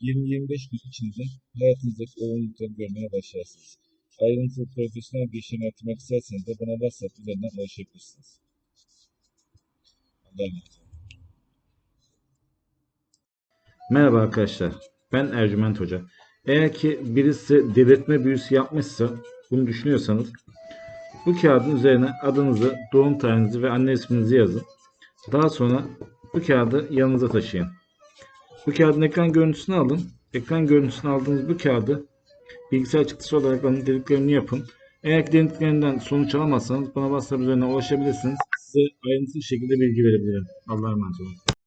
20-25 gün içinde hayatınızdaki olumlulukları görmeye başlarsınız. Ayrıntılı profesyonel bir işlem yaptırmak isterseniz de bana WhatsApp üzerinden ulaşabilirsiniz. Allah'a emanet. Merhaba arkadaşlar. Ben Ercüment Hoca. Eğer ki birisi delirtme büyüsü yapmışsa bunu düşünüyorsanız bu kağıdın üzerine adınızı, doğum tarihinizi ve anne isminizi yazın. Daha sonra bu kağıdı yanınıza taşıyın. Bu kağıdın ekran görüntüsünü alın. Ekran görüntüsünü aldığınız bu kağıdı bilgisayar çıktısı olarak alın, dediklerini yapın. Eğer dediklerinden sonuç alamazsanız bana WhatsApp üzerinden ulaşabilirsiniz. Size ayrıntılı şekilde bilgi verebilirim. Allah'a emanet olun.